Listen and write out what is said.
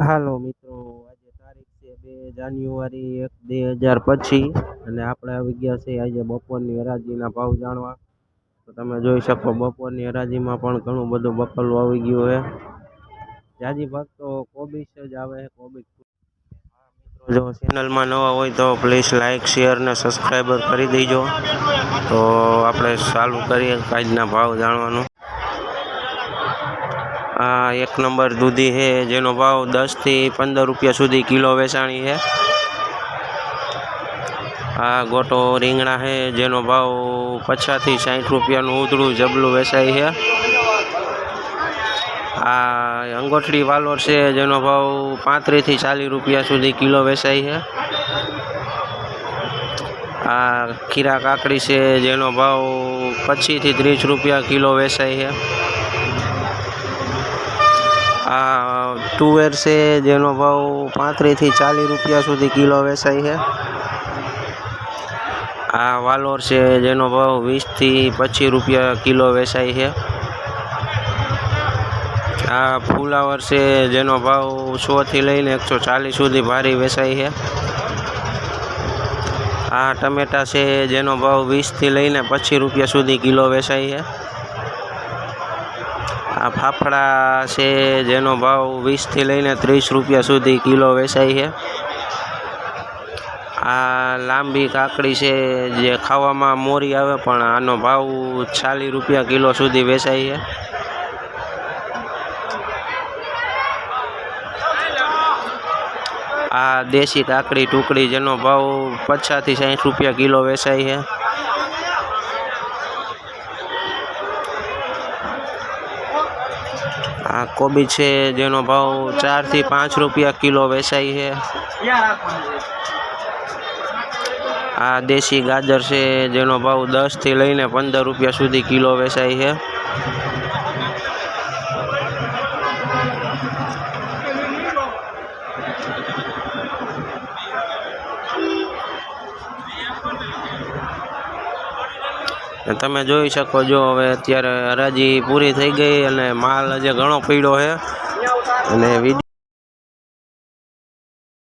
હાલો મિત્રો, આજે તારીખ છે બે જાન્યુઆરી એક બે હજાર પછી અને આપણે આવી ગયા છે આજે બપોરની હરાજીના ભાવ જાણવા. તો તમે જોઈ શકો બપોરની હરાજીમાં પણ ઘણું બધું બકલું આવી ગયું છે. જાજી ભાગ તો કોબીજ જ આવે છે કોબીજ જો ચેનલમાં નવા હોય તો પ્લીઝ લાઇક શેર ને સબસ્ક્રાઈબર કરી દેજો. તો આપણે ચાલુ કરીએ આજના ભાવ જાણવાનું. આ એક નંબર દૂધી છે જેનો ભાવ દસથી પંદર રૂપિયા સુધી કિલો વેચાણી છે આ ગોટો રીંગણા છે જેનો ભાવ પચાસથી સાઠ રૂપિયાનું ઉધડું જબલું વેચાય છે આ અંગોઠડી વાલોર છે જેનો ભાવ પાંત્રીસથી ચાલીસ રૂપિયા સુધી કિલો વેચાય છે આ ખીરા કાકડી છે જેનો ભાવ પચીસથી ત્રીસ રૂપિયા કિલો વેચાય છે તુવેર છે જેનો ભાવ પાંત્રીસથી ચાલીસ રૂપિયા સુધી કિલો વેચાય છે આ વાલોર છે જેનો ભાવ વીસથી પચીસ રૂપિયા કિલો વેચાય છે આ ફુલાવર છે જેનો ભાવ સોથી લઈને એકસો ચાલીસ સુધી ભારી વેચાય છે આ ટમેટા છે જેનો ભાવ વીસથી લઈને પચીસ રૂપિયા સુધી કિલો વેચાય છે આ ફાફડા છે જેનો ભાવ વીસથી લઈને ત્રીસ રૂપિયા સુધી કિલો વેચાય છે. આ લાંબી કાકડી છે જે ખાવામાં મોરી આવે પણ આનો ભાવ ચાલીસ રૂપિયા કિલો સુધી વેચાય છે. આ દેશી કાકડી ટુકડી જેનો ભાવ પચાસથી સાઠ રૂપિયા કિલો વેચાય છે. આ કોબી છે, જેનો ભાવ ચારથી પાંચ રૂપિયા કિલો વેચાય છે. આ દેશી ગાજર છે, જેનો ભાવ દસથી લઈને પંદર રૂપિયા સુધી કિલો વેચાય છે. તમે જોઈ શકો છો હવે અત્યારે હરાજી પૂરી થઈ ગઈ અને માલ હજી ઘણો પીળો છે. અને